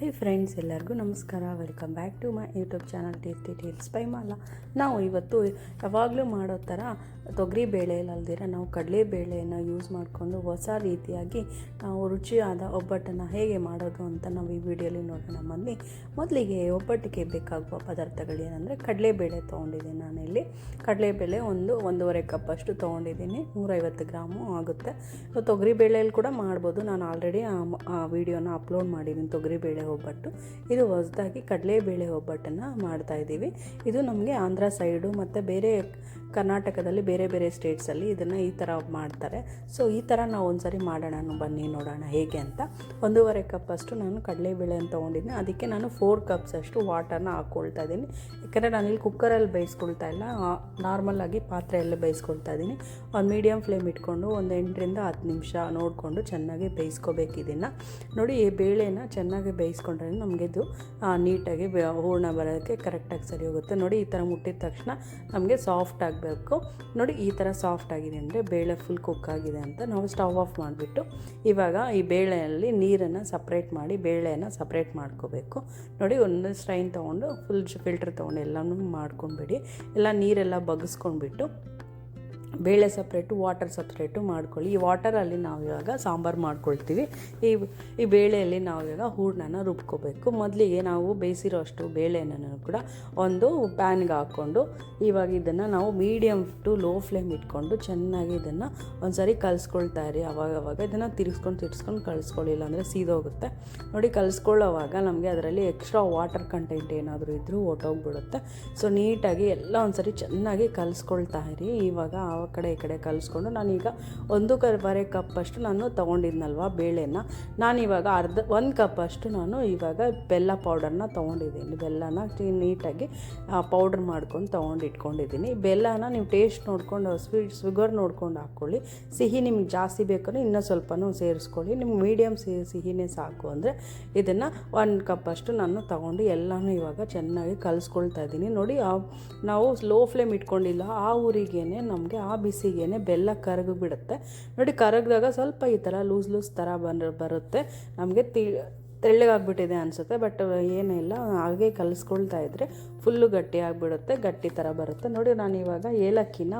Hi friends ಎಲ್ಲರಿಗೂ ನಮಸ್ಕಾರ. Welcome back to my YouTube channel tasty tales by Mala ನಾವು ಇವತ್ತು ಯಾವಾಗಲೂ ಮಾಡೋ ಥರ ತೊಗರಿ ಬೇಳೆಯಲ್ಲದಿರ ನಾವು ಕಡಲೆ ಬೇಳೆಯನ್ನು ಯೂಸ್ ಮಾಡಿಕೊಂಡು ಹೊಸ ರೀತಿಯಾಗಿ ನಾವು ರುಚಿಯಾದ ಒಬ್ಬಟ್ಟನ್ನು ಹೇಗೆ ಮಾಡೋದು ಅಂತ ನಾವು ಈ ವಿಡಿಯೋಲಿ ನೋಡೋಣ. ಬನ್ನಿ. ಮೊದಲಿಗೆ ಒಬ್ಬಟ್ಟಿಗೆ ಬೇಕಾಗುವ ಪದಾರ್ಥಗಳು ಏನಂದರೆ ಕಡಲೆಬೇಳೆ ತೊಗೊಂಡಿದ್ದೀನಿ ನಾನಿಲ್ಲಿ. ಕಡಲೆಬೇಳೆ ಒಂದು ಒಂದೂವರೆ ಕಪ್ಪಷ್ಟು ತೊಗೊಂಡಿದ್ದೀನಿ. ನೂರೈವತ್ತು ಗ್ರಾಮು ಆಗುತ್ತೆ. ತೊಗರಿ ಬೇಳೆಯಲ್ಲಿ ಕೂಡ ಮಾಡ್ಬೋದು. ನಾನು ಆಲ್ರೆಡಿ ಆ ವಿಡಿಯೋನ ಅಪ್ಲೋಡ್ ಮಾಡಿದ್ದೀನಿ ತೊಗರಿಬೇಳೆ ಒಬ್ಬಟ್ಟು. ಇದು ಹೊಸದಾಗಿ ಕಡಲೆಬೇಳೆ ಒಬ್ಬಟ್ಟನ್ನು ಮಾಡ್ತಾಯಿದ್ದೀವಿ ಇದು ನಮಗೆ ಆಂಧ್ರ ಸೈಡು ಮತ್ತು ಬೇರೆ ಕರ್ನಾಟಕದಲ್ಲಿ ಬೇರೆ ಬೇರೆ ಸ್ಟೇಟ್ಸಲ್ಲಿ ಇದನ್ನು ಈ ಥರ ಮಾಡ್ತಾರೆ. ಸೊ ಈ ಥರ ನಾವು ಒಂದ್ಸರಿ ಮಾಡೋಣ ಬನ್ನಿ ನೋಡೋಣ ಹೇಗೆ ಅಂತ. ಒಂದೂವರೆ ಕಪ್ ಅಷ್ಟು ನಾನು ಕಡಲೆಬೇಳೆಯನ್ನು ತೊಗೊಂಡಿದ್ದೀನಿ ಅದಕ್ಕೆ ನಾನು ಫೋರ್ ಕಪ್ಸ್ ಅಷ್ಟು ವಾಟರ್ನ ಹಾಕ್ಕೊಳ್ತಾ ಇದ್ದೀನಿ. ಯಾಕಂದರೆ ನಾನಿಲ್ಲಿ ಕುಕ್ಕರಲ್ಲಿ ಬೇಯಿಸ್ಕೊಳ್ತಾ ಇಲ್ಲ. ನಾರ್ಮಲಾಗಿ ಪಾತ್ರೆಯಲ್ಲಿ ಬೇಯಿಸ್ಕೊಳ್ತಾ ಇದ್ದೀನಿ. ಒಂದು ಮೀಡಿಯಮ್ ಫ್ಲೇಮ್ ಇಟ್ಕೊಂಡು ಒಂದು ಎಂಟರಿಂದ ಹತ್ತು ನಿಮಿಷ ನೋಡಿಕೊಂಡು ಚೆನ್ನಾಗಿ ಬೇಯಿಸ್ಕೋಬೇಕು ಇದನ್ನು. ನೋಡಿ, ಈ ಬೇಳೆನ ಚೆನ್ನಾಗಿ ನಮಗೆ ಇದು ನೀಟಾಗಿ ಹೂರ್ಣ ಬರೋಕ್ಕೆ ಕರೆಕ್ಟಾಗಿ ಸರಿ ಹೋಗುತ್ತೆ. ನೋಡಿ, ಈ ಥರ ಮುಟ್ಟಿದ ತಕ್ಷಣ ನಮಗೆ ಸಾಫ್ಟ್ ಆಗಬೇಕು. ನೋಡಿ, ಈ ಥರ ಸಾಫ್ಟ್ ಆಗಿದೆ ಅಂದರೆ ಬೇಳೆ ಫುಲ್ ಕುಕ್ ಆಗಿದೆ ಅಂತ ನಾವು ಸ್ಟವ್ ಆಫ್ ಮಾಡಿಬಿಟ್ಟು, ಇವಾಗ ಈ ಬೇಳೆಯಲ್ಲಿ ನೀರನ್ನು ಸಪ್ರೇಟ್ ಮಾಡಿ ಬೇಳೆಯನ್ನು ಸಪ್ರೇಟ್ ಮಾಡ್ಕೋಬೇಕು. ನೋಡಿ, ಒಂದು ಸ್ಟ್ರೈನ್ ತೊಗೊಂಡು ಫುಲ್ ಫಿಲ್ಟ್ರ್ ತೊಗೊಂಡು ಎಲ್ಲನೂ ಮಾಡ್ಕೊಂಡ್ಬಿಡಿ. ಎಲ್ಲ ನೀರೆಲ್ಲ ಬಗ್ಗಿಸ್ಕೊಂಡ್ಬಿಟ್ಟು ಬೇಳೆ ಸಪ್ರೇಟು ವಾಟರ್ ಸಪ್ರೇಟು ಮಾಡ್ಕೊಳ್ಳಿ. ಈ ವಾಟರಲ್ಲಿ ನಾವು ಇವಾಗ ಸಾಂಬಾರು ಮಾಡ್ಕೊಳ್ತೀವಿ. ಈ ಈ ಬೇಳೆಯಲ್ಲಿ ನಾವು ಇವಾಗ ಹೂರ್ಣನ ರುಬ್ಕೋಬೇಕು. ಮೊದಲಿಗೆ ನಾವು ಬೇಯಿಸಿರೋ ಅಷ್ಟು ಕೂಡ ಒಂದು ಪ್ಯಾನ್ಗೆ ಹಾಕ್ಕೊಂಡು, ಇವಾಗ ಇದನ್ನು ನಾವು ಮೀಡಿಯಮ್ ಟು ಲೋ ಫ್ಲೇಮ್ ಇಟ್ಕೊಂಡು ಚೆನ್ನಾಗಿ ಇದನ್ನು ಒಂದ್ಸರಿ ಕಲಿಸ್ಕೊಳ್ತಾ ಇರಿ. ಅವಾಗ ಅವಾಗ ಇದನ್ನು ತಿರ್ಸ್ಕೊಂಡು ತಿರ್ಸ್ಕೊಂಡು ಕಲಿಸ್ಕೊಳ್ಳಿಲ್ಲ ಅಂದರೆ ಸೀದೋಗುತ್ತೆ. ನೋಡಿ, ಕಲಿಸ್ಕೊಳ್ಳೋವಾಗ ನಮಗೆ ಅದರಲ್ಲಿ ಎಕ್ಸ್ಟ್ರಾ ವಾಟರ್ ಕಂಟೆಂಟ್ ಏನಾದರೂ ಇದ್ದರೂ ಹೊಟ್ಟೋಗ್ಬಿಡುತ್ತೆ ಸೊ ನೀಟಾಗಿ ಎಲ್ಲ ಒಂದ್ಸರಿ ಚೆನ್ನಾಗಿ ಕಲಿಸ್ಕೊಳ್ತಾ ಇರಿ. ಇವಾಗ ಆ ಕಡೆ ಈ ಕಡೆ ಕಲಿಸ್ಕೊಂಡು ನಾನೀಗ ಒಂದು ಕರೆ ಕಪ್ಪಷ್ಟು ನಾನು ತೊಗೊಂಡಿದ್ನಲ್ವ ಬೇಳೆನ. ನಾನಿವಾಗ ಅರ್ಧ, ಒಂದು ಕಪ್ಪಷ್ಟು ನಾನು ಇವಾಗ ಬೆಲ್ಲ ಪೌಡರ್ನ ತೊಗೊಂಡಿದ್ದೀನಿ. ಬೆಲ್ಲನ ನೀಟಾಗಿ ಪೌಡ್ರ್ ಮಾಡ್ಕೊಂಡು ತೊಗೊಂಡು ಇಟ್ಕೊಂಡಿದ್ದೀನಿ ಬೆಲ್ಲನ ನೀವು ಟೇಸ್ಟ್ ನೋಡ್ಕೊಂಡು ಸ್ವೀಟ್ ಶುಗರ್ ನೋಡ್ಕೊಂಡು ಹಾಕ್ಕೊಳ್ಳಿ. ಸಿಹಿ ನಿಮ್ಗೆ ಜಾಸ್ತಿ ಬೇಕಂದ್ರೆ ಇನ್ನೂ ಸ್ವಲ್ಪನೂ ಸೇರಿಸ್ಕೊಳ್ಳಿ. ನಿಮ್ಗೆ ಮೀಡಿಯಮ್ ಸಿಹಿ ಸಿಹಿನೇ ಸಾಕು ಅಂದರೆ ಇದನ್ನು ಒಂದು ಕಪ್ಪಷ್ಟು ನಾನು ತಗೊಂಡು ಎಲ್ಲನೂ ಇವಾಗ ಚೆನ್ನಾಗಿ ಕಲಿಸ್ಕೊಳ್ತಾ ಇದ್ದೀನಿ. ನೋಡಿ ನಾವು ಸ್ಲೋ ಫ್ಲೇಮ್ ಇಟ್ಕೊಂಡಿಲ್ಲ, ಆ ಊರಿಗೇನೆ ನಮಗೆ ಬಿಸಿಗೇನೆ ಬೆಲ್ಲ ಕರಗಿಬಿಡುತ್ತೆ ನೋಡಿ ಕರಗಿದಾಗ ಸ್ವಲ್ಪ ಈ ಥರ ಲೂಸ್ ಲೂಸ್ ಥರ ಬಂದು ಬರುತ್ತೆ. ನಮಗೆ ತಿ ತೆಳ್ಳಗಾಗ್ಬಿಟ್ಟಿದೆ ಅನಿಸುತ್ತೆ, ಬಟ್ ಏನಿಲ್ಲ ಹಾಗೆ ಕಲಿಸ್ಕೊಳ್ತಾ ಇದ್ದರೆ ಫುಲ್ಲು ಗಟ್ಟಿ ಆಗಿಬಿಡುತ್ತೆ, ಗಟ್ಟಿ ಥರ ಬರುತ್ತೆ. ನೋಡಿ ನಾನು ಇವಾಗ ಏಲಕ್ಕಿನ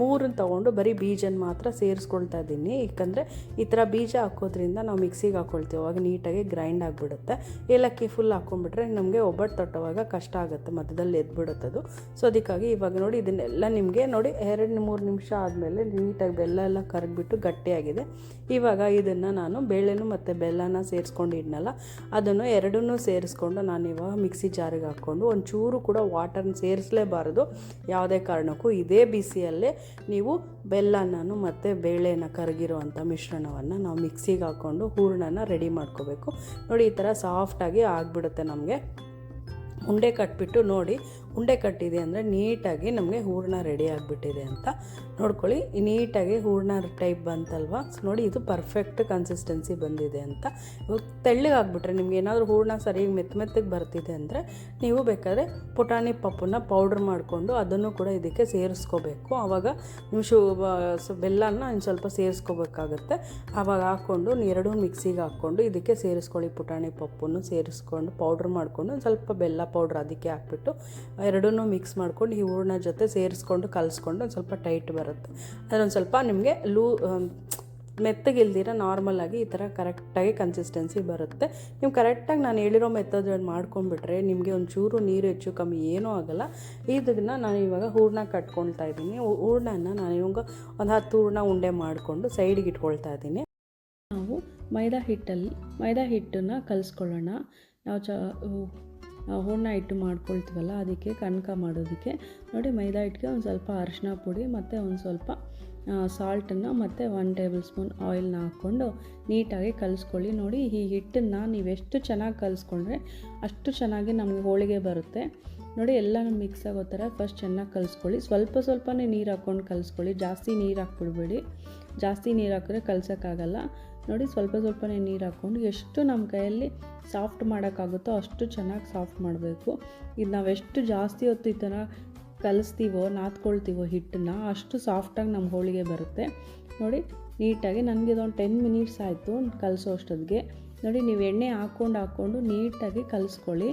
ಮೂರನ್ನ ತೊಗೊಂಡು ಬರೀ ಬೀಜನ ಮಾತ್ರ ಸೇರಿಸ್ಕೊಳ್ತಾ ಇದ್ದೀನಿ ಯಾಕಂದರೆ ಈ ಥರ ಬೀಜ ಹಾಕೋದ್ರಿಂದ ನಾವು ಮಿಕ್ಸಿಗೆ ಹಾಕ್ಕೊಳ್ತೀವಿ ಅವಾಗ ನೀಟಾಗಿ ಗ್ರೈಂಡ್ ಆಗಿಬಿಡುತ್ತೆ. ಏಲಕ್ಕಿ ಫುಲ್ ಹಾಕ್ಕೊಂಡ್ಬಿಟ್ರೆ ನಮಗೆ ಒಬ್ಬಟ್ಟು ತೊಟ್ಟೋವಾಗ ಕಷ್ಟ ಆಗುತ್ತೆ, ಮಧ್ಯದಲ್ಲಿ ಎದ್ಬಿಡುತ್ತೆ ಅದು. ಸೊ ಅದಕ್ಕಾಗಿ ಇವಾಗ ನೋಡಿ ಇದನ್ನೆಲ್ಲ ನಿಮಗೆ ನೋಡಿ ಎರಡು ಮೂರು ನಿಮಿಷ ಆದಮೇಲೆ ನೀಟಾಗಿ ಬೆಲ್ಲ ಎಲ್ಲ ಕರಗಿಬಿಟ್ಟು ಗಟ್ಟಿಯಾಗಿದೆ. ಇವಾಗ ಇದನ್ನು ನಾನು ಬೇಳೆನೂ ಮತ್ತು ಬೆಲ್ಲನ ಸೇರಿಸ್ಕೊಂಡಿದ್ನಲ್ಲ, ಅದನ್ನು ಎರಡನ್ನೂ ಸೇರಿಸ್ಕೊಂಡು ನಾನು ಇವಾಗ ಮಿಕ್ಸಿ ಜಾರಿಗೆ ಹಾಕ್ಕೊಂಡು ಒಂಚೂರು ಕೂಡ ವಾಟರ್ನ ಸೇರಿಸಲೇಬಾರದು. ಯಾವುದೇ ಕಾರಣಕ್ಕೂ ಇದೇ ಬಿಸಿಯಲ್ಲೇ ನೀವು ಬೆಲ್ಲನೂ ಮತ್ತು ಬೇಳೆನ ಕರಗಿರುವಂಥ ಮಿಶ್ರಣವನ್ನು ನಾವು ಮಿಕ್ಸಿಗೆ ಹಾಕ್ಕೊಂಡು ಹೂರಣನ ರೆಡಿ ಮಾಡ್ಕೋಬೇಕು. ನೋಡಿ ಈ ಥರ ಸಾಫ್ಟಾಗಿ ಆಗಿಬಿಡುತ್ತೆ ನಮಗೆ. ಉಂಡೆ ಕಟ್ಬಿಟ್ಟು ನೋಡಿ ಉಂಡೆ ಕಟ್ಟಿದೆ ಅಂದರೆ ನೀಟಾಗಿ ನಮಗೆ ಹೂರಣ ರೆಡಿ ಆಗಿಬಿಟ್ಟಿದೆ ಅಂತ ನೋಡ್ಕೊಳ್ಳಿ. ನೀಟಾಗಿ ಹೂರಣ ಟೈಪ್ ಬಂತಲ್ವ? ನೋಡಿ, ಇದು ಪರ್ಫೆಕ್ಟ್ ಕನ್ಸಿಸ್ಟೆನ್ಸಿ ಬಂದಿದೆ ಅಂತ. ಇವಾಗ ತೆಳ್ಳಗೆ ಆಗಿಬಿಟ್ರೆ ನಿಮ್ಗೆ ಏನಾದರೂ ಹೂರಣ ಸರಿಯಾಗಿ ಮೆತ್ತ ಮೆತ್ತಗೆ ಬರ್ತಿದೆ ಅಂದರೆ ನೀವು ಬೇಕಾದರೆ ಪುಟಾಣಿ ಪಪ್ಪನ್ನ ಪೌಡ್ರ್ ಮಾಡಿಕೊಂಡು ಅದನ್ನು ಕೂಡ ಇದಕ್ಕೆ ಸೇರಿಸ್ಕೋಬೇಕು. ಆವಾಗ ನೀವು ಶು ಬೆಲ್ಲನ ಇನ್ನು ಸ್ವಲ್ಪ ಸೇರಿಸ್ಕೋಬೇಕಾಗತ್ತೆ. ಆವಾಗ ಹಾಕ್ಕೊಂಡು ಎರಡೂ ಮಿಕ್ಸಿಗೆ ಹಾಕ್ಕೊಂಡು ಇದಕ್ಕೆ ಸೇರಿಸ್ಕೊಳ್ಳಿ. ಪುಟಾಣಿ ಪಪ್ಪನ್ನು ಸೇರಿಸ್ಕೊಂಡು ಪೌಡ್ರ್ ಮಾಡಿಕೊಂಡು ಸ್ವಲ್ಪ ಬೆಲ್ಲ ಪೌಡ್ರ್ ಅದಕ್ಕೆ ಹಾಕ್ಬಿಟ್ಟು ಎರಡನ್ನೂ ಮಿಕ್ಸ್ ಮಾಡ್ಕೊಂಡು ಈ ಹೂರ್ಣ ಜೊತೆ ಸೇರಿಸ್ಕೊಂಡು ಕಲಿಸ್ಕೊಂಡು ಒಂದು ಸ್ವಲ್ಪ ಟೈಟ್ ಬರುತ್ತೆ. ಅದೊಂದು ಸ್ವಲ್ಪ ನಿಮಗೆ ಲೂ ಮೆತ್ತಗಿಲ್ದಿರ ನಾರ್ಮಲಾಗಿ ಈ ಥರ ಕರೆಕ್ಟಾಗಿ ಕನ್ಸಿಸ್ಟೆನ್ಸಿ ಬರುತ್ತೆ. ನೀವು ಕರೆಕ್ಟಾಗಿ ನಾನು ಹೇಳಿರೋ ಮೆಥಡ್ ಮಾಡ್ಕೊಂಡ್ಬಿಟ್ರೆ ನಿಮಗೆ ಒಂಚೂರು ನೀರು ಹೆಚ್ಚು ಕಮ್ಮಿ ಏನೂ ಆಗೋಲ್ಲ. ಇದನ್ನು ನಾನು ಇವಾಗ ಹೂರ್ಣ ಕಟ್ಕೊಳ್ತಾ ಇದ್ದೀನಿ. ಹೂರ್ಣನ ನಾನು ಇವಾಗ ಒಂದು ಹತ್ತು ಹೂರ್ಣ ಉಂಡೆ ಮಾಡಿಕೊಂಡು ಸೈಡಿಗೆ ಇಟ್ಕೊಳ್ತಾ ಇದ್ದೀನಿ. ನಾವು ಮೈದಾ ಹಿಟ್ಟಲ್ಲಿ ಮೈದಾ ಹಿಟ್ಟನ್ನು ಕಲಿಸ್ಕೊಳ್ಳೋಣ. ನಾವು ಚ ಹೂರ್ಣ ಹಿಟ್ಟು ಮಾಡ್ಕೊಳ್ತೀವಲ್ಲ, ಅದಕ್ಕೆ ಕನಕ ಮಾಡೋದಕ್ಕೆ. ನೋಡಿ, ಮೈದಾ ಹಿಟ್ಟಿಗೆ ಒಂದು ಸ್ವಲ್ಪ ಅರಿಶಿನ ಪುಡಿ ಮತ್ತು ಒಂದು ಸ್ವಲ್ಪ ಸಾಲ್ಟನ್ನು ಮತ್ತು ಒನ್ ಟೇಬಲ್ ಸ್ಪೂನ್ ಆಯಿಲ್ನ ಹಾಕ್ಕೊಂಡು ನೀಟಾಗಿ ಕಲಿಸ್ಕೊಳ್ಳಿ. ನೋಡಿ, ಈ ಹಿಟ್ಟನ್ನು ನೀವೆಷ್ಟು ಚೆನ್ನಾಗಿ ಕಲಿಸ್ಕೊಂಡ್ರೆ ಅಷ್ಟು ಚೆನ್ನಾಗಿ ನಮಗೆ ಹೋಳಿಗೆ ಬರುತ್ತೆ. ನೋಡಿ, ಎಲ್ಲನೂ ಮಿಕ್ಸ್ ಆಗೋ ಥರ ಫಸ್ಟ್ ಚೆನ್ನಾಗಿ ಕಲಿಸ್ಕೊಳ್ಳಿ. ಸ್ವಲ್ಪ ಸ್ವಲ್ಪನೇ ನೀರು ಹಾಕ್ಕೊಂಡು ಕಲಿಸ್ಕೊಳ್ಳಿ. ಜಾಸ್ತಿ ನೀರು ಹಾಕ್ಬಿಡ್ಬೇಡಿ. ಜಾಸ್ತಿ ನೀರು ಹಾಕಿದ್ರೆ ಕಲ್ಸೋಕ್ಕಾಗಲ್ಲ. ನೋಡಿ ಸ್ವಲ್ಪ ಸ್ವಲ್ಪನೇ ನೀರು ಹಾಕ್ಕೊಂಡು ಎಷ್ಟು ನಮ್ಮ ಕೈಯಲ್ಲಿ ಸಾಫ್ಟ್ ಮಾಡೋಕ್ಕಾಗುತ್ತೋ ಅಷ್ಟು ಚೆನ್ನಾಗಿ ಸಾಫ್ಟ್ ಮಾಡಬೇಕು. ಇದು ನಾವೆಷ್ಟು ಜಾಸ್ತಿ ಹೊತ್ತು ಈ ಥರ ಕಲಿಸ್ತೀವೋ, ನಾದ್ಕೊಳ್ತೀವೋ ಹಿಟ್ಟನ್ನ ಅಷ್ಟು ಸಾಫ್ಟಾಗಿ ನಮ್ಮ ಹೋಳಿಗೆ ಬರುತ್ತೆ. ನೋಡಿ ನೀಟಾಗಿ ನನಗೆ ಇದೊಂದು ಟೆನ್ ಮಿನಿಟ್ಸ್ ಆಯಿತು ಕಲಿಸೋ ಅಷ್ಟೊತ್ತಿಗೆ. ನೋಡಿ ನೀವು ಎಣ್ಣೆ ಹಾಕ್ಕೊಂಡು ಹಾಕ್ಕೊಂಡು ನೀಟಾಗಿ ಕಲಿಸ್ಕೊಳ್ಳಿ.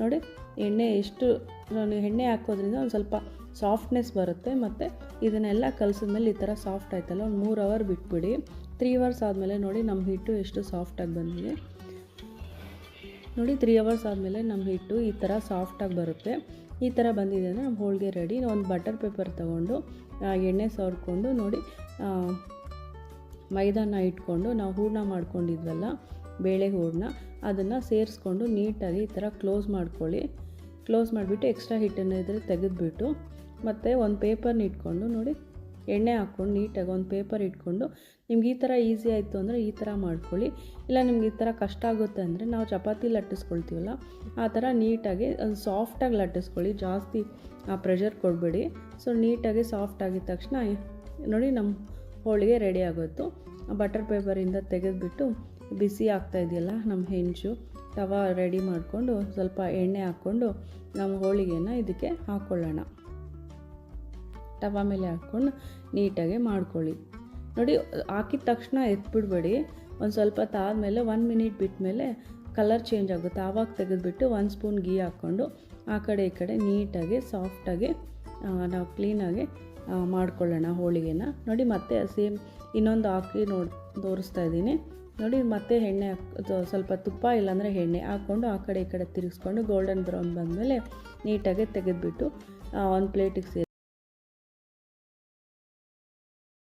ನೋಡಿ ಎಣ್ಣೆ ಎಷ್ಟು ನಾನು ಎಣ್ಣೆ ಹಾಕೋದ್ರಿಂದ ಒಂದು ಸ್ವಲ್ಪ ಸಾಫ್ಟ್ನೆಸ್ ಬರುತ್ತೆ. ಮತ್ತು ಇದನ್ನೆಲ್ಲ ಕಲಸಿದ ಮೇಲೆ ಈ ಥರ ಸಾಫ್ಟ್ ಆಯ್ತಲ್ಲ, ಒಂದು ಮೂರು ಅವರ್ ಬಿಟ್ಬಿಡಿ. ತ್ರೀ ಅವರ್ಸ್ ಆದಮೇಲೆ ನೋಡಿ ನಮ್ಮ ಹಿಟ್ಟು ಎಷ್ಟು ಸಾಫ್ಟಾಗಿ ಬಂದಿದೆ. ನೋಡಿ ತ್ರೀ ಅವರ್ಸ್ ಆದಮೇಲೆ ನಮ್ಮ ಹಿಟ್ಟು ಈ ಥರ ಸಾಫ್ಟಾಗಿ ಬರುತ್ತೆ. ಈ ಥರ ಬಂದಿದೆ ಅಂದರೆ ನಮ್ಮ ಹೋಳಿಗೆ ರೆಡಿ ಒಂದು ಬಟರ್ ಪೇಪರ್ ತೊಗೊಂಡು ಎಣ್ಣೆ ಸವರ್ಕೊಂಡು ನೋಡಿ ಮೈದಾನ ಇಟ್ಕೊಂಡು ನಾವು ಹೂರ್ಣ ಮಾಡ್ಕೊಂಡಿದ್ವಲ್ಲ, ಬೇಳೆ ಹೂರಣ, ಅದನ್ನು ಸೇರಿಸ್ಕೊಂಡು ನೀಟಾಗಿ ಈ ಥರ ಕ್ಲೋಸ್ ಮಾಡ್ಕೊಳ್ಳಿ. ಕ್ಲೋಸ್ ಮಾಡಿಬಿಟ್ಟು ಎಕ್ಸ್ಟ್ರಾ ಹಿಟ್ಟನ್ನು ಇದ್ರೆ ತೆಗೆದುಬಿಟ್ಟು, ಮತ್ತು ಒಂದು ಪೇಪರ್ನ ಇಟ್ಕೊಂಡು ನೋಡಿ ಎಣ್ಣೆ ಹಾಕ್ಕೊಂಡು ನೀಟಾಗಿ ಒಂದು ಪೇಪರ್ ಇಟ್ಕೊಂಡು ನಿಮ್ಗೆ ಈ ಥರ ಈಸಿ ಆಯಿತು ಅಂದರೆ ಈ ಥರ ಮಾಡ್ಕೊಳ್ಳಿ. ಇಲ್ಲ ನಿಮ್ಗೆ ಈ ಥರ ಕಷ್ಟ ಆಗುತ್ತೆ ಅಂದರೆ ನಾವು ಚಪಾತಿ ಲಟ್ಟಿಸ್ಕೊಳ್ತೀವಲ್ಲ, ಆ ಥರ ನೀಟಾಗಿ ಸಾಫ್ಟಾಗಿ ಲಟ್ಟಿಸ್ಕೊಳ್ಳಿ. ಜಾಸ್ತಿ ಪ್ರೆಷರ್ ಕೊಡಬೇಡಿ. ಸೊ, ನೀಟಾಗಿ ಸಾಫ್ಟ್ ಆಗಿದ ತಕ್ಷಣ ನೋಡಿ ನಮ್ಮ ಹೋಳಿಗೆ ರೆಡಿ ಆಗೋಯ್ತು. ಬಟರ್ ಪೇಪರಿಂದ ತೆಗೆದುಬಿಟ್ಟು ಬಿಸಿ ಆಗ್ತಾ ಇದೆಯಲ್ಲ, ನಮ್ಮ ಹೆಂಚು, ತವ ರೆಡಿ ಮಾಡಿಕೊಂಡು ಸ್ವಲ್ಪ ಎಣ್ಣೆ ಹಾಕ್ಕೊಂಡು ನಮ್ಮ ಹೋಳಿಗೆನ ಇದಕ್ಕೆ ಹಾಕ್ಕೊಳ್ಳೋಣ ತವ ಮೇಲೆ ಹಾಕ್ಕೊಂಡು ನೀಟಾಗಿ ಮಾಡ್ಕೊಳ್ಳಿ. ನೋಡಿ, ಹಾಕಿದ ತಕ್ಷಣ ಎತ್ಬಿಡ್ಬೇಡಿ. ಒಂದು ಸ್ವಲ್ಪ ತಾದ್ಮೇಲೆ ಒನ್ ಮಿನಿಟ್ ಬಿಟ್ಟ ಮೇಲೆ ಕಲರ್ ಚೇಂಜ್ ಆಗುತ್ತೆ. ಆವಾಗ ತೆಗೆದುಬಿಟ್ಟು ಒಂದು ಸ್ಪೂನ್ ಗೀ ಹಾಕ್ಕೊಂಡು ಆ ಕಡೆ ಈ ಕಡೆ ನೀಟಾಗಿ, ಸಾಫ್ಟಾಗಿ ನಾವು ಕ್ಲೀನಾಗಿ ಮಾಡ್ಕೊಳ್ಳೋಣ ಹೋಳಿಗೆನ. ನೋಡಿ, ಮತ್ತೆ ಸೇಮ್ ಇನ್ನೊಂದು ಹಾಕಿ ನೋಡಿ, ತೋರಿಸ್ತಾ ಇದ್ದೀನಿ. ನೋಡಿ, ಮತ್ತೆ ಎಣ್ಣೆ ಸ್ವಲ್ಪ ತುಪ್ಪ ಇಲ್ಲಾಂದರೆ ಎಣ್ಣೆ ಹಾಕ್ಕೊಂಡು ಆ ಕಡೆ ಈ ಕಡೆ ತಿರುಗಿಸ್ಕೊಂಡು ಗೋಲ್ಡನ್ ಬ್ರೌನ್ ಬಂದಮೇಲೆ ನೀಟಾಗಿ ತೆಗೆದುಬಿಟ್ಟು ಒಂದು ಪ್ಲೇಟಿಗೆ ಸೇರಿ